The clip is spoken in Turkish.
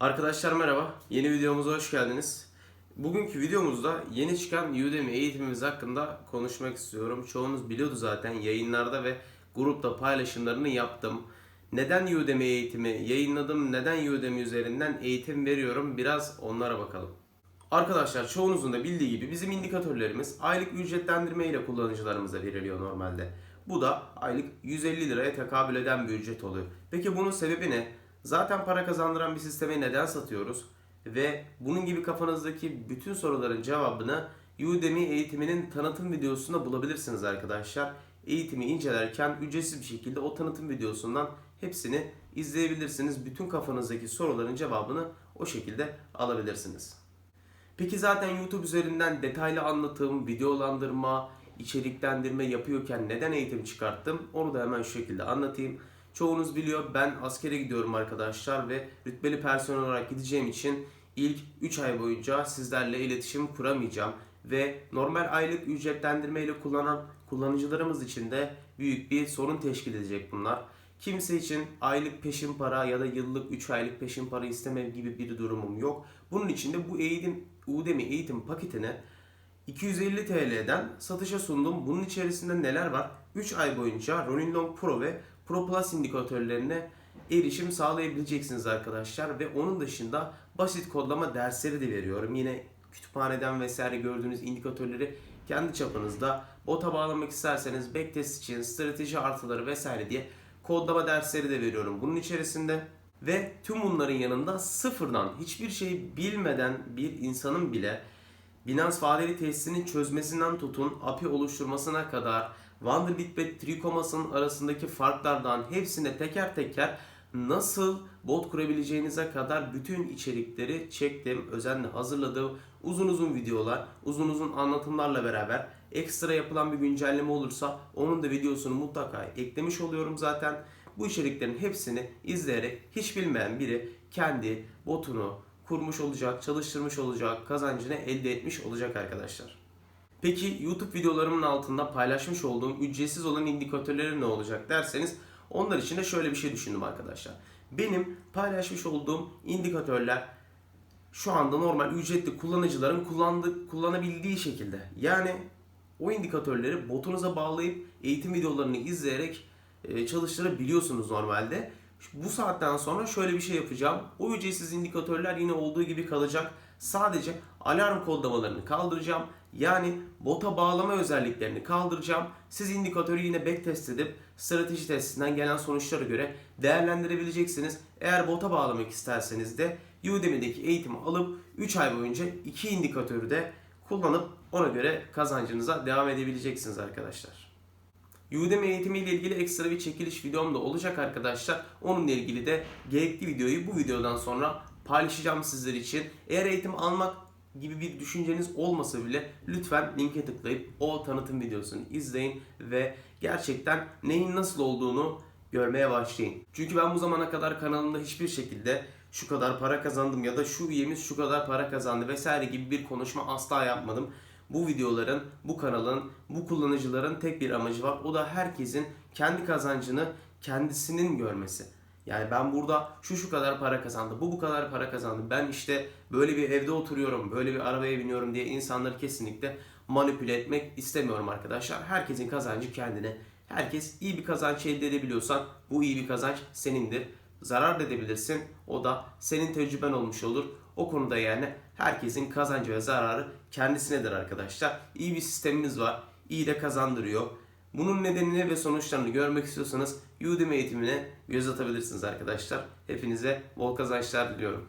Arkadaşlar merhaba. Yeni videomuza hoş geldiniz. Bugünkü videomuzda yeni çıkan Udemy eğitimimiz hakkında konuşmak istiyorum. Çoğunuz biliyordu zaten yayınlarda ve grupta paylaşımlarını yaptım. Neden Udemy eğitimi yayınladım? Neden Udemy üzerinden eğitim veriyorum? Biraz onlara bakalım. Arkadaşlar çoğunuzun da bildiği gibi bizim indikatörlerimiz aylık ücretlendirme ile kullanıcılarımıza veriliyor normalde. Bu da aylık 150 liraya tekabül eden bir ücret oluyor. Peki bunun sebebi ne? Zaten para kazandıran bir sisteme neden satıyoruz? Ve bunun gibi kafanızdaki bütün soruların cevabını Udemy eğitiminin tanıtım videosunda bulabilirsiniz arkadaşlar. Eğitimi incelerken ücretsiz bir şekilde o tanıtım videosundan hepsini izleyebilirsiniz. Bütün kafanızdaki soruların cevabını o şekilde alabilirsiniz. Peki zaten YouTube üzerinden detaylı anlatım, videolandırma, içeriklendirme yapıyorken neden eğitim çıkarttım? Onu da hemen şu şekilde anlatayım. Çoğunuz biliyor ben askere gidiyorum arkadaşlar ve rütbeli personel olarak gideceğim için ilk 3 ay boyunca sizlerle iletişim kuramayacağım ve normal aylık ücretlendirme ile kullanan kullanıcılarımız için de büyük bir sorun teşkil edecek bunlar. Kimse için aylık peşin para ya da yıllık 3 aylık peşin para isteme gibi bir durumum yok. Bunun için de bu eğitim Udemy eğitim paketine 250 TL'den satışa sundum. Bunun içerisinde neler var? 3 ay boyunca Ronin Long Pro ve Pro Plus indikatörlerine erişim sağlayabileceksiniz arkadaşlar ve onun dışında basit kodlama dersleri de veriyorum. Yine kütüphaneden vesaire gördüğünüz indikatörleri kendi çapınızda bota bağlamak isterseniz backtest için strateji artıları vesaire diye kodlama dersleri de veriyorum bunun içerisinde. Ve tüm bunların yanında sıfırdan hiçbir şey bilmeden bir insanın bile Binance vadeli tesisinin çözmesinden tutun API oluşturmasına kadar Wonderbit ve Tricomas'ın arasındaki farklardan hepsine teker teker nasıl bot kurabileceğinize kadar bütün içerikleri çektim, özenle hazırladığım uzun uzun videolar, uzun uzun anlatımlarla beraber ekstra yapılan bir güncelleme olursa onun da videosunu mutlaka eklemiş oluyorum zaten. Bu içeriklerin hepsini izleyerek hiç bilmeyen biri kendi botunu kurmuş olacak, çalıştırmış olacak, kazancını elde etmiş olacak arkadaşlar. Peki YouTube videolarımın altında paylaşmış olduğum ücretsiz olan indikatörleri ne olacak derseniz onlar için de şöyle bir şey düşündüm arkadaşlar. Benim paylaşmış olduğum indikatörler şu anda normal ücretli kullanıcıların kullandığı, kullanabildiği şekilde. Yani o indikatörleri botunuza bağlayıp eğitim videolarını izleyerek çalıştırabiliyorsunuz normalde. Bu saatten sonra şöyle bir şey yapacağım. O ücretsiz indikatörler yine olduğu gibi kalacak. Sadece alarm kodlamalarını kaldıracağım. Yani bota bağlama özelliklerini kaldıracağım. Siz indikatörü yine backtest edip strateji testinden gelen sonuçlara göre değerlendirebileceksiniz. Eğer bota bağlamak isterseniz de Udemy'deki eğitimi alıp 3 ay boyunca iki indikatörü de kullanıp ona göre kazancınıza devam edebileceksiniz arkadaşlar. Udemy eğitimi ile ilgili ekstra bir çekiliş videom da olacak arkadaşlar. Onunla ilgili de gerekli videoyu bu videodan sonra paylaşacağım sizler için. Eğer eğitim almak gibi bir düşünceniz olmasa bile lütfen linke tıklayıp o tanıtım videosunu izleyin ve gerçekten neyin nasıl olduğunu görmeye başlayın. Çünkü ben bu zamana kadar kanalımda hiçbir şekilde şu kadar para kazandım ya da şu üyemiz şu kadar para kazandı vesaire gibi bir konuşma asla yapmadım. Bu videoların, bu kanalın, bu kullanıcıların tek bir amacı var. O da herkesin kendi kazancını kendisinin görmesi. Yani ben burada şu şu kadar para kazandı, bu bu kadar para kazandı. Ben işte böyle bir evde oturuyorum, böyle bir arabaya biniyorum diye insanları kesinlikle manipüle etmek istemiyorum arkadaşlar. Herkesin kazancı kendine. Herkes iyi bir kazanç elde edebiliyorsan bu iyi bir kazanç senindir. Zarar da edebilirsin. O da senin tecrüben olmuş olur. O konuda yani herkesin kazancı ve zararı kendisinedir arkadaşlar. İyi bir sistemimiz var. İyi de kazandırıyor. Bunun nedenini ve sonuçlarını görmek istiyorsanız Udemy eğitimine göz atabilirsiniz arkadaşlar. Hepinize bol kazançlar diliyorum.